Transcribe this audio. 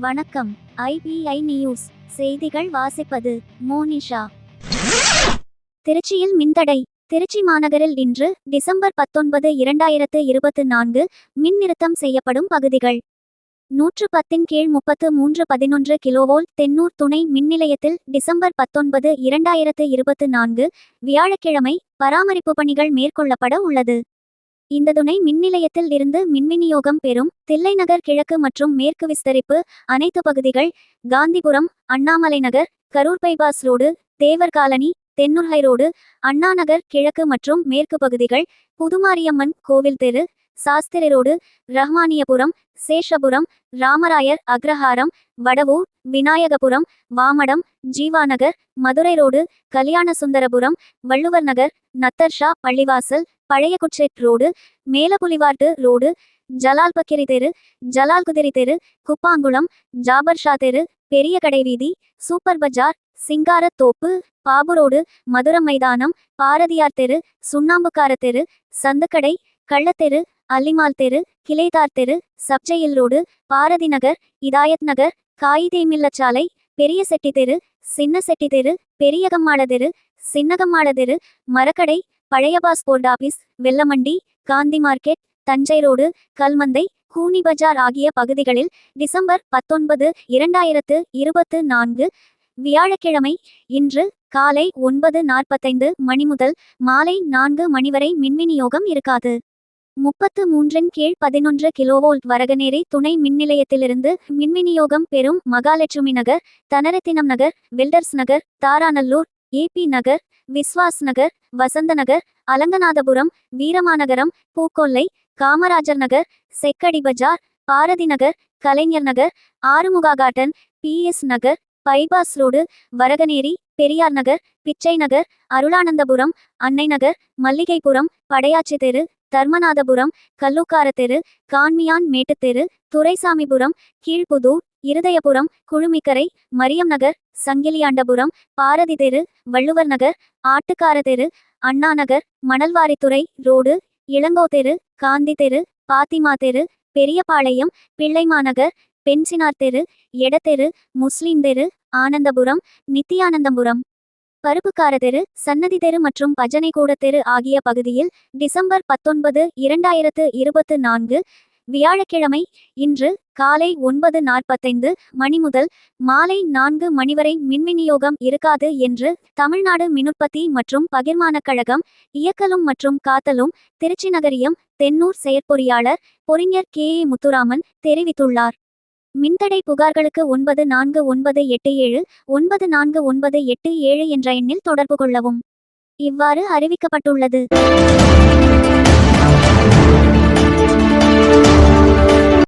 வணக்கம். IPI news. செய்திகள் வாசிப்பது மோனிஷா. திருச்சியில் மின்தடை. திருச்சி மாநகரில் இன்று டிசம்பர் பத்தொன்பது இரண்டாயிரத்து இருபத்து நான்கு மின் நிறுத்தம் செய்யப்படும் பகுதிகள். நூற்று பத்தின் கீழ் முப்பத்து மூன்று பதினொன்று கிலோவோல் தென்னூர் துணை மின் நிலையத்தில் டிசம்பர் பத்தொன்பது இரண்டாயிரத்து இருபத்து நான்கு வியாழக்கிழமை பராமரிப்பு பணிகள் மேற்கொள்ளப்பட உள்ளது. இந்த துணை மின் நிலையத்தில் இருந்து மின்விநியோகம் பெறும் தில்லைநகர் கிழக்கு மற்றும் மேற்கு விஸ்தரிப்பு அனைத்து பகுதிகள் Gandhipuram Annamalai Nagar Karur bypass road Thevar colony Thennur high road Annanagar கிழக்கு மற்றும் மேற்கு பகுதிகள் புதுமாரியம்மன் கோவில் தெரு சாஸ்திரி ரோடு ரஹ்மானியபுரம் சேஷபுரம் ராமராயர் அக்ரஹாரம் வடவூர் விநாயகபுரம் வாமடம் ஜீவாநகர் மதுரை ரோடு கல்யாணசுந்தரபுரம் வள்ளுவர் நகர் நத்தர்ஷா பள்ளிவாசல் பழைய குட்செட் ரோடு மேலபுலிவார்டு ரோடு ஜலால்பக்கிரி தெரு ஜலால் குதிரி தெரு குப்பாங்குளம் ஜாபர் ஷா தெரு பெரிய கடைவீதி super bazaar Singarathoppu Babu road மைதானம் பாரதியார் தெரு சுண்ணாம்புக்கார தெரு சந்துக்கடை கள்ளத்தெரு அல்லிமால் தெரு கிளைதார் தெரு sub jail road Bharathi Nagar Idhayath Nagar காயிதேமில்லச்சாலை பெரிய செட்டி தெரு சின்ன செட்டி தெரு பெரியகம்மாள தெரு சின்னகம்மாட தெரு மரக்கடை பழைய passport office Vellamandi Gandhi market Thanjai road Kalmanthai Kooni Bazaar ஆகிய பகுதிகளில் டிசம்பர் பத்தொன்பது இரண்டாயிரத்து இருபத்து நான்கு வியாழக்கிழமை இன்று காலை ஒன்பது நாற்பத்தைந்து மணி முதல் மாலை நான்கு மணி வரை மின்விநியோகம் இருக்காது. முப்பத்து மூன்றின் கீழ் பதினொன்று கிலோவோல்ட் வரகநேரி துணை மின்நிலையத்திலிருந்து மின்விநியோகம் பெறும் Mahalakshmi Nagar Dhanarathinam Nagar builders Nagar Tharanallur AP Nagar Viswas Nagar Vasantha Nagar Alanganathapuram Veeramanagaram Pookollai Kamarajar Nagar Chekkadi Bazaar Bharathi Nagar Kalaignar Nagar Arumuga garden PS Nagar bypass road Varaganeri Periyar Nagar Pichai Nagar Arulanandapuram அன்னை நகர் மல்லிகைபுரம் படையாச்சி தெரு தர்மநாதபுரம் கல்லூக்கார தெரு கான்மியான் மேட்டுத்தெரு துரைசாமிபுரம் கீழ்புதூர் இருதயபுரம் குழுமிக்கரை மரியம் நகர் சங்கிலியாண்டபுரம் பாரதி தெரு வள்ளுவர் நகர் ஆட்டுக்கார தெரு Anna Nagar மணல்வாரித்துறை road Ilango தெரு காந்தி தெரு பாத்திமா தெரு பெரியபாளையம் பிள்ளைமாநகர் பென்சினார் தெரு எடத்தெரு முஸ்லிம் தெரு ஆனந்தபுரம் நித்தியானந்தபுரம். பருப்புக்கார தெரு சன்னதி தெரு மற்றும் பஜனை கூட தெரு ஆகிய பகுதியில் டிசம்பர் பத்தொன்பது இரண்டாயிரத்து இருபத்து நான்கு வியாழக்கிழமை இன்று காலை ஒன்பது நாற்பத்தைந்து மணி முதல் மாலை நான்கு மணி வரை மின்விநியோகம் இருக்காது என்று தமிழ்நாடு மினுற்பத்தி மற்றும் பகிர்மானக் கழகம் இயக்கலும் மற்றும் காத்தலும் திருச்சி நகரியம் தென்னூர் செயற்பொறியாளர் பொறிஞர் கே ஏ முத்துராமன் தெரிவித்துள்ளார். மின்தடை புகார்களுக்கு ஒன்பது நான்கு ஒன்பது எட்டு ஏழு ஒன்பது நான்கு ஒன்பது எட்டு ஏழு என்ற எண்ணில் தொடர்பு கொள்ளவும். இவ்வாறு அறிவிக்கப்பட்டுள்ளது.